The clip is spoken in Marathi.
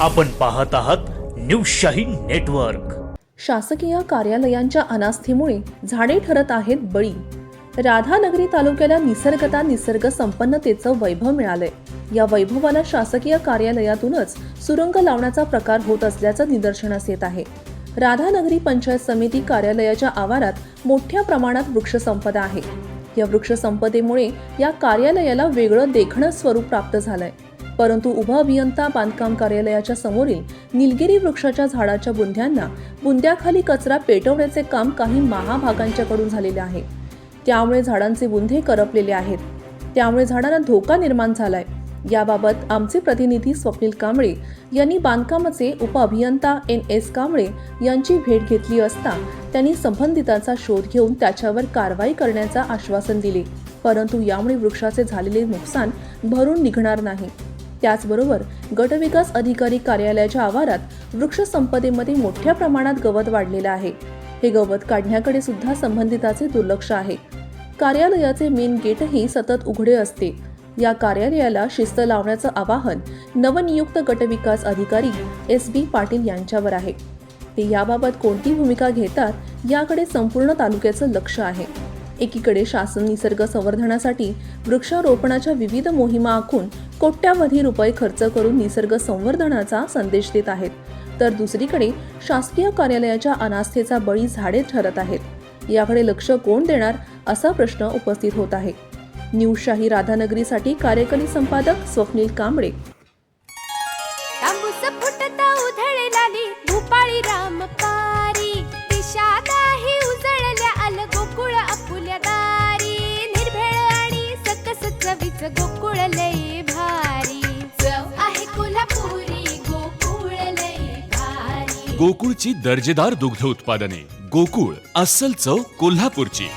आपण पाहत आहात न्यूज शाहीन नेटवर्क. शासकीय कार्यालयांच्या अनास्थेमुळे झाडे ठरत आहेत बळी. राधानगरी तालुक्याला निसर्गता निसर्ग संपन्नतेचं वैभव मिळालंय. या वैभवाला शासकीय कार्यालयातूनच सुरंग लावण्याचा प्रकार होत असल्याचं निदर्शनास येत आहे. राधानगरी पंचायत समिती कार्यालयाच्या आवारात मोठ्या प्रमाणात वृक्षसंपदा आहे. या वृक्षसंपदेमुळे या कार्यालयाला वेगळं देखणं स्वरूप प्राप्त झालंय. परंतु उभा अभियंता बांधकाम कार्यालयाच्या समोरील निलगिरी वृक्षाच्या झाडाच्या बुंध्यांना बुंद्याखाली कचरा पेटवण्याचे काम काही महाभागांच्याकडून झालेले आहे. त्यामुळे झाडांचे बुंधे करपलेले आहेत. त्यामुळे झाडांना धोका निर्माण झालाय. याबाबत आमचे प्रतिनिधी स्वप्नील कांबळे यांनी बांधकामाचे उपअभियंता एन एस कांबळे यांची भेट घेतली असता त्यांनी संबंधितांचा शोध घेऊन त्याच्यावर कारवाई करण्याचं आश्वासन दिले. परंतु यामुळे वृक्षाचे झालेले नुकसान भरून निघणार नाही. त्याचबरोबर गटविकास अधिकारी कार्यालयाच्या आवारात वृक्ष संपदेमध्ये मोठ्या प्रमाणात गवत वाढलेलं आहे. हे गवत काढण्याकडे सुद्धा संबंधिताचे दुर्लक्ष आहे. कार्यालयाचे मेन गेटही सतत उघडे असते. या कार्यालयाला शिस्त लावण्याचं आवाहन नवनियुक्त गटविकास अधिकारी एस बी पाटील यांच्यावर आहे. ते याबाबत कोणती भूमिका घेतात याकडे संपूर्ण तालुक्याचं लक्ष आहे. एकीकडे शासन निसर्ग संवर्धनासाठी वृक्षारोपणाच्या विविध मोहिमा आखून कोट्यावधी रुपये खर्च करून निसर्ग संवर्धनाचा संदेश देत आहेत. तर दुसरीकडे शासकीय कार्यालयाच्या अनास्थेचा बळी झाडे ठरत आहेत. याकडे लक्ष कोण देणार असा प्रश्न उपस्थित होत आहे. न्यूजशाही राधानगरीसाठी कार्यकारी संपादक स्वप्नील कांबळे चवीच गोकुळ लय भारी. चव आहे कोल्हापुरी गोकुळ लय भारी. गोकुळची दर्जेदार दुग्ध उत्पादने. गोकुळ अस्सल चव कोल्हापूरची.